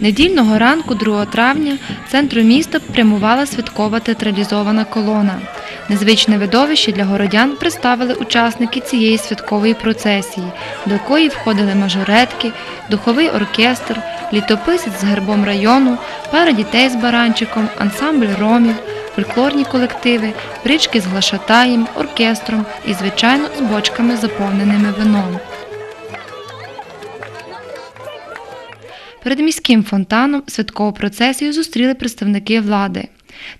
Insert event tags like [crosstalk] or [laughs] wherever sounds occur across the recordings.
Недільного ранку, 2 травня, центру міста прямувала святкова театралізована колона. Незвичне видовище для городян представили учасники цієї святкової процесії, до якої входили мажоретки, духовий оркестр, літописець з гербом району, пара дітей з баранчиком, ансамбль ромів, фольклорні колективи, брички з глашатаєм, оркестром і, звичайно, з бочками, заповненими вином. Перед міським фонтаном святкову процесію зустріли представники влади.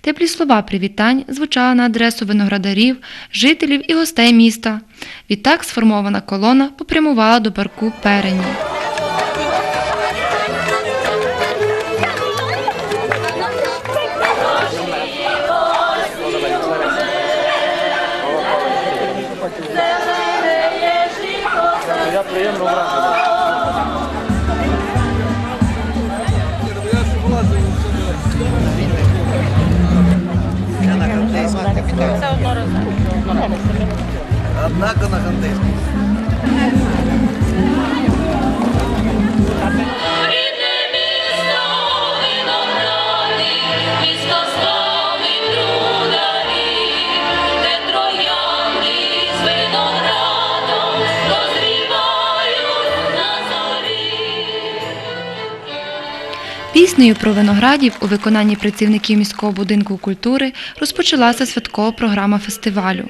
Теплі слова привітань звучали на адресу виноградарів, жителів і гостей міста. Відтак сформована колона попрямувала до парку Перені. Однако на хантишку. Піснею про виноградів у виконанні працівників міського будинку культури розпочалася святкова програма фестивалю,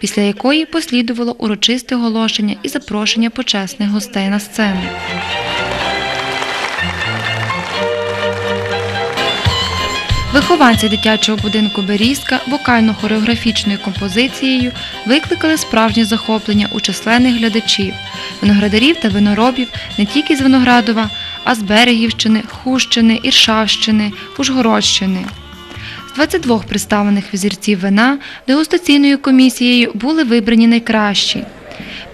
після якої послідувало урочисте оголошення і запрошення почесних гостей на сцену. Вихованці дитячого будинку Берізка вокально-хореографічною композицією викликали справжнє захоплення у численних глядачів, виноградарів та виноробів не тільки з Виноградова, а з Берегівщини, Хущини, Іршавщини, Ужгородщини. З 22 представлених візірців вина дегустаційною комісією були вибрані найкращі.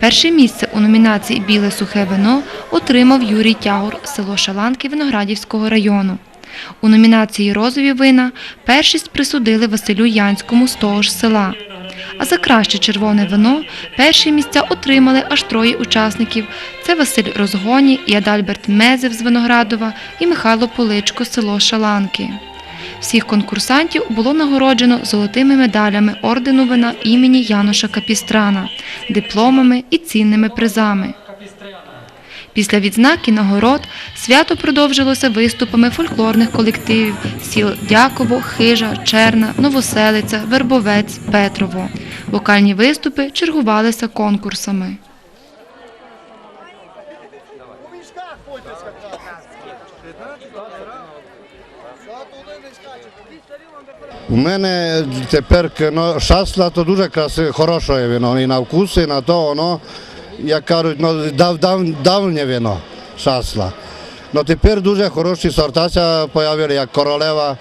Перше місце у номінації Біле сухе вино отримав Юрій Тягур, село Шаланки Виноградівського району. У номінації Розові вина першість присудили Василю Янському з того ж села. А за краще червоне вино перші місця отримали аж троє учасників: це Василь Розгоні і Адальберт Мезев з Виноградова і Михайло Поличко село Шаланки. Всіх конкурсантів було нагороджено золотими медалями ордену вина імені Яноша Капістрана, дипломами і цінними призами. Після відзнак і нагород свято продовжилося виступами фольклорних колективів сіл Дяково, Хижа, Черна, Новоселиця, Вербовець, Петрово. Вокальні виступи чергувалися конкурсами. У мене тепер шасла то дуже краси, хороше вино. І на вкус, і на то воно, як кажуть, ну, дав, дав, давнє вино шасла. Ну тепер дуже хороші сортація появили, як королева,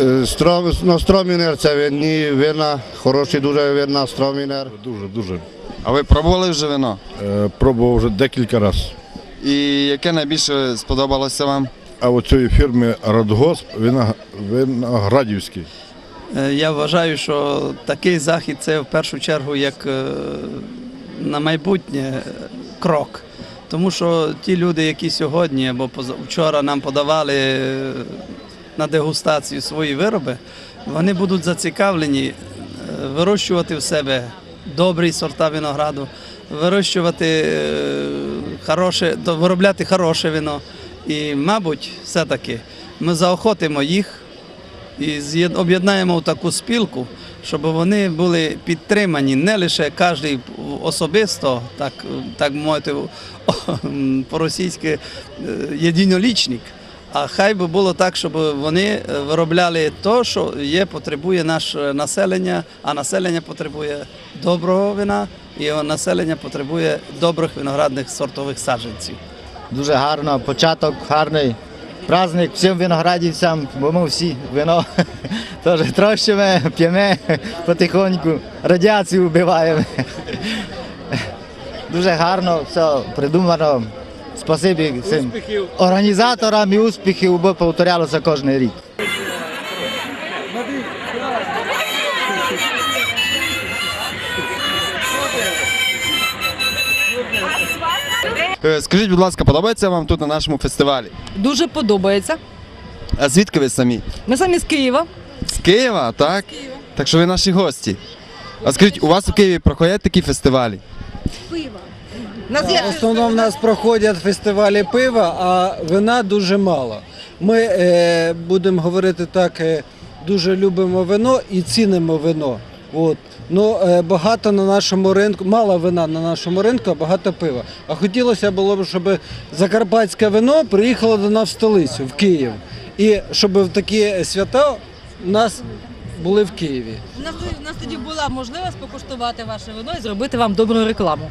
е, стром, ну, стромінер, це винні вина, хороші дуже вина, стромінер. Дуже, дуже. А ви пробували вже вино? Е, пробував вже декілька разів. І яке найбільше сподобалося вам? А у цієї фірми Радгосп Виноградівський. Е, Я вважаю, що такий захід це в першу чергу як е, на майбутнє крок. Тому що ті люди, які сьогодні або вчора нам подавали е, на дегустацію свої вироби, вони будуть зацікавлені е, вирощувати в себе добрі сорта винограду, вирощувати е, хороше, виробляти хороше вино. І, мабуть, все-таки ми заохотимо їх і об'єднаємо в таку спілку, щоб вони були підтримані не лише кожен особисто, так, так мовити, [laughs] по-російськи е, єдинолічник, а хай би було так, щоб вони е, виробляли те, що є, потребує наше населення, а населення потребує доброго вина, і населення потребує добрих виноградних сортових саджанців. Дуже гарно, початок гарний. Праздник всім виноградівцям, бо ми всі вино [laughs] теж трощимо, п'ємо потихоньку, радіацію вбиваємо. [laughs] Дуже гарно все придумано. Спасибі всім організаторам і успіхів, бо повторялося кожен рік. Скажіть, будь ласка, подобається вам тут на нашому фестивалі? Дуже подобається. А звідки ви самі? Ми самі з Києва. З Києва, так? Так що ви наші гості. А скажіть, у вас у Києві проходять такі фестивалі? Є В основному в нас проходять фестивалі пива, а вина дуже мало. Ми е, будемо говорити так, е, дуже любимо вино і цінимо вино. От. Ну, е, багато на нашому ринку, мало вина на нашому ринку, а багато пива. А хотілося було б, щоб закарпатське вино приїхало до нас в столицю, в Київ. І щоб в такі свята у нас були в Києві. У нас, у нас тоді була можливість покуштувати ваше вино і зробити вам добру рекламу.